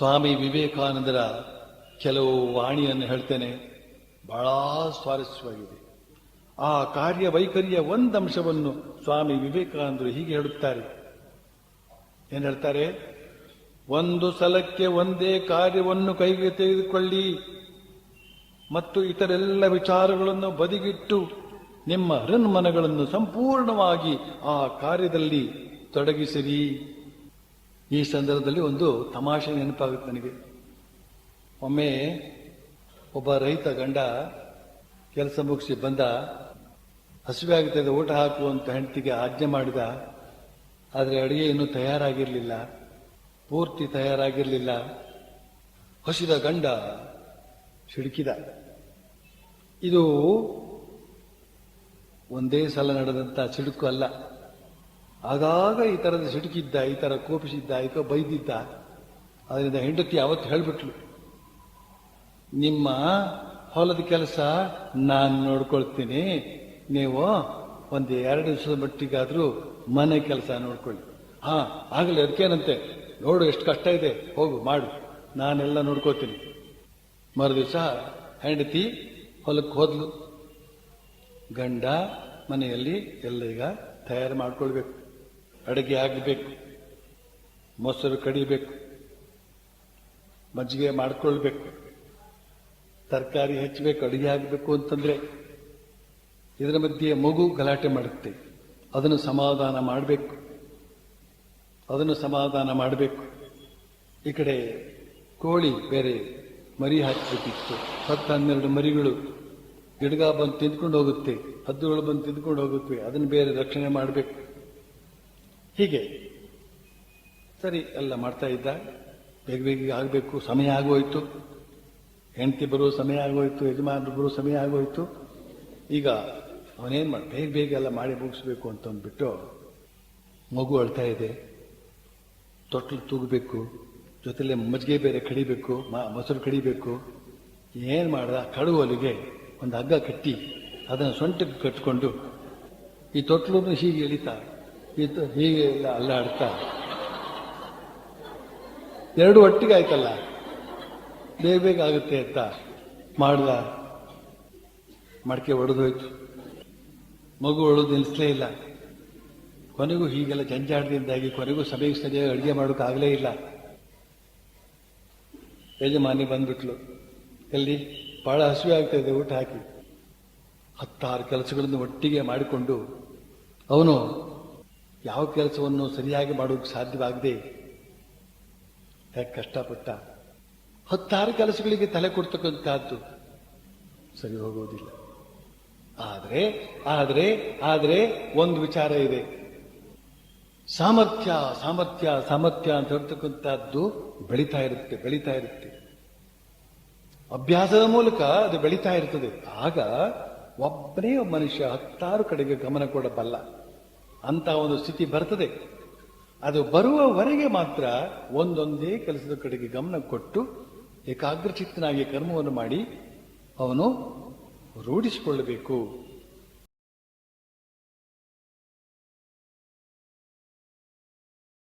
ಸ್ವಾಮಿ ವಿವೇಕಾನಂದರ ಕೆಲವು ವಾಣಿಯನ್ನು ಹೇಳ್ತೇನೆ. ಬಹಳ ಸ್ವಾರಸ್ಯವಾಗಿದೆ. ಆ ಕಾರ್ಯ ವೈಖರಿಯ ಒಂದಂಶವನ್ನು ಸ್ವಾಮಿ ವಿವೇಕಾನಂದರು ಹೀಗೆ ಹೇಳುತ್ತಾರೆ. ಏನು ಹೇಳ್ತಾರೆ? ಒಂದು ಸಲಕ್ಕೆ ಒಂದೇ ಕಾರ್ಯವನ್ನು ಕೈಗೆ ತೆಗೆದುಕೊಳ್ಳಿ ಮತ್ತು ಇತರೆಲ್ಲ ವಿಚಾರಗಳನ್ನು ಬದಿಗಿಟ್ಟು ನಿಮ್ಮ ಹೃನ್ಮನಗಳನ್ನು ಸಂಪೂರ್ಣವಾಗಿ ಆ ಕಾರ್ಯದಲ್ಲಿ ತೊಡಗಿಸಿರಿ. ಈ ಸಂದರ್ಭದಲ್ಲಿ ಒಂದು ತಮಾಷೆ ನೆನಪಾಗುತ್ತೆ ನನಗೆ. ಒಮ್ಮೆ ಒಬ್ಬ ರೈತ ಗಂಡ ಕೆಲಸ ಮುಗಿಸಿ ಬಂದ, ಹಸಿವೆ ಆಗ್ತದೆ, ಊಟ ಹಾಕುವಂತ ಹೆಂಡತಿಗೆ ಆಜ್ಞೆ ಮಾಡಿದ, ಆದರೆ ಅಡುಗೆ ಇನ್ನೂ ತಯಾರಾಗಿರಲಿಲ್ಲ, ಪೂರ್ತಿ ತಯಾರಾಗಿರಲಿಲ್ಲ. ಹಸಿದ ಗಂಡ ಸಿಡುಕಿದ. ಇದು ಒಂದೇ ಸಲ ನಡೆದಂಥ ಸಿಡುಕು ಅಲ್ಲ. ಆಗಾಗ ಈ ಥರದ ಸಿಡುಕಿದ್ದ ಈ ಥರ ಕೋಪಿಸಿದ್ದ ತರ ಬೈದಿದ್ದ. ಅದರಿಂದ ಹೆಂಡತಿ ಅವತ್ತು ಹೇಳ್ಬಿಟ್ಲು, ನಿಮ್ಮ ಹೊಲದ ಕೆಲಸ ನಾನು ನೋಡ್ಕೊಳ್ತೀನಿ. ನೀವು ಒಂದು ಎರಡು ದಿವಸದ ಮಟ್ಟಿಗಾದರೂ ಮನೆ ಕೆಲಸ ನೋಡ್ಕೊಳ್ಳಿ. ಹಾ, ಆಗಲಿ, ಅದಕ್ಕೇನಂತೆ. ನೋಡು, ಎಷ್ಟು ಕಷ್ಟ ಇದೆ. ಹೋಗು, ಮಾಡು. ನಾನೆಲ್ಲ ನೋಡ್ಕೋತೀನಿ ಮರು ದಿವಸ ಹೆಂಡತಿ ಹೊಲಕ್ಕೆ ಹೋದ್ಲು. ಗಂಡ ಮನೆಯಲ್ಲಿ ಎಲ್ಲ ಈಗ ತಯಾರು ಮಾಡ್ಕೊಳ್ಬೇಕು. ಅಡುಗೆ ಆಗಬೇಕು, ಮೊಸರು ಕಡಿಬೇಕು, ಮಜ್ಜಿಗೆ ಮಾಡ್ಕೊಳ್ಬೇಕು, ತರಕಾರಿ ಹೆಚ್ಚಬೇಕು, ಅಡುಗೆ ಆಗಬೇಕು ಅಂತಂದರೆ ಇದರ ಮಧ್ಯೆ ಮಗು ಗಲಾಟೆ ಮಾಡುತ್ತೆ. ಅದನ್ನು ಸಮಾಧಾನ ಮಾಡಬೇಕು, ಅದನ್ನು ಸಮಾಧಾನ ಮಾಡಬೇಕು. ಈ ಕಡೆ ಕೋಳಿ ಬೇರೆ ಮರಿ ಹಾಕಬೇಕಿತ್ತು. ಹತ್ತು ಹನ್ನೆರಡು ಮರಿಗಳು ಗಿಡಗ ಬಂದು ತಿಂದ್ಕೊಂಡು ಹೋಗುತ್ತೆ, ಹದ್ದುಗಳು ಬಂದು ತಿಂದ್ಕೊಂಡು ಹೋಗುತ್ತೆ, ಅದನ್ನು ಬೇರೆ ರಕ್ಷಣೆ ಮಾಡಬೇಕು. ಹೀಗೆ. ಸರಿ, ಎಲ್ಲ ಮಾಡ್ತಾ ಇದ್ದ. ಬೇಗ ಬೇಗ ಆಗಬೇಕು. ಸಮಯ ಆಗೋಯ್ತು. ಹೆಂಡತಿ ಬರೋ ಸಮಯ ಆಗೋಯ್ತು. ಯಜಮಾನರು ಬರೋ ಸಮಯ ಆಗೋಯ್ತು. ಈಗ ಅವನೇನು ಮಾಡಿ, ಬೇಗ ಬೇಗ ಎಲ್ಲ ಮಾಡಿ ಮುಗಿಸ್ಬೇಕು ಅಂತ ಅಂದ್ಬಿಟ್ಟು ಮಗು ಅಳ್ತಾ ಇದೆ. ತೊಟ್ಲು ತೂಗಬೇಕು. ಜೊತೆಲೆ ಮಜ್ಜಿಗೆ ಬೇರೆ ಕಡಿಬೇಕು. ಮೊಸರು ಕಡಿಬೇಕು. ಏನು ಮಾಡ್ದ? ಕಡುವಲಿಗೆ ಒಂದು ಹಗ್ಗ ಕಟ್ಟಿ ಅದನ್ನು ಸೊಂಟಕ್ಕೆ ಕಟ್ಕೊಂಡು ಈ ತೊಟ್ಲನ್ನು ಹೀಗೆ ಎಳಿತಾ ತ- ಹೀಗೆ ಎಲ್ಲ ಅಲ್ಲಾಡ್ತಾ ಎರಡು ಒಟ್ಟಿಗೆ ಆಯ್ತಲ್ಲ. ಬೇಗ ಬೇಗ ಆಗುತ್ತೆ ಅಂತ ಮಾಡ್ದ. ಮಡಕೆ ಒಡೆದೋಯ್ತು ಮಗು ಒಡೆದು ನಿಲ್ಲಿಸಲೇ ಇಲ್ಲ. ಕೊನೆಗೂ ಹೀಗೆಲ್ಲ ಜಂಜಾಟದಿಂದಾಗಿ, ಕೊನೆಗೂ ಸಭೆಗೆ ಸರಿಯಾಗಿ ಅಡುಗೆ ಮಾಡೋಕ್ಕಾಗಲೇ ಇಲ್ಲ. ಯಜಮಾನಿ ಬಂದ್ಬಿಟ್ಲು. ಎಲ್ಲಿ? ಭಾಳ ಹಸಿವೆ ಆಗ್ತಾಯಿದೆ ಇದೆ, ಊಟ ಹಾಕಿ. ಹತ್ತಾರು ಕೆಲಸಗಳನ್ನು ಒಟ್ಟಿಗೆ ಮಾಡಿಕೊಂಡು ಅವನು ಯಾವ ಕೆಲಸವನ್ನು ಸರಿಯಾಗಿ ಮಾಡೋಕೆ ಸಾಧ್ಯವಾಗದೆ ಯಾಕೆ ಕಷ್ಟಪಟ್ಟ? ಹತ್ತಾರು ಕೆಲಸಗಳಿಗೆ ತಲೆ ಕೊಡ್ತಕ್ಕಂಥದ್ದು ಸರಿ ಹೋಗೋದಿಲ್ಲ. ಆದರೆ ಆದರೆ ಆದರೆ ಒಂದು ವಿಚಾರ ಇದೆ. ಸಾಮರ್ಥ್ಯ ಸಾಮರ್ಥ್ಯ ಸಾಮರ್ಥ್ಯ ಅಂತ ಹೇಳ್ತಕ್ಕಂಥದ್ದು ಬೆಳೀತಾ ಇರುತ್ತೆ ಬೆಳೀತಾ ಇರುತ್ತೆ. ಅಭ್ಯಾಸದ ಮೂಲಕ ಅದು ಬೆಳೀತಾ ಇರ್ತದೆ. ಆಗ ಒಬ್ಬನೇ ಮನುಷ್ಯ ಹತ್ತಾರು ಕಡೆಗೆ ಗಮನ ಕೊಡಬಲ್ಲ. ಅಂತ ಒಂದು ಸ್ಥಿತಿ ಬರ್ತದೆ. ಅದು ಬರುವವರೆಗೆ ಮಾತ್ರ ಒಂದೊಂದೇ ಕೆಲಸದ ಕಡೆಗೆ ಗಮನ ಕೊಟ್ಟು ಏಕಾಗ್ರಚಿತ್ತನಾಗಿ ಕರ್ಮವನ್ನು ಮಾಡಿ ಅವನು ರೂಢಿಸಿಕೊಳ್ಳಬೇಕು.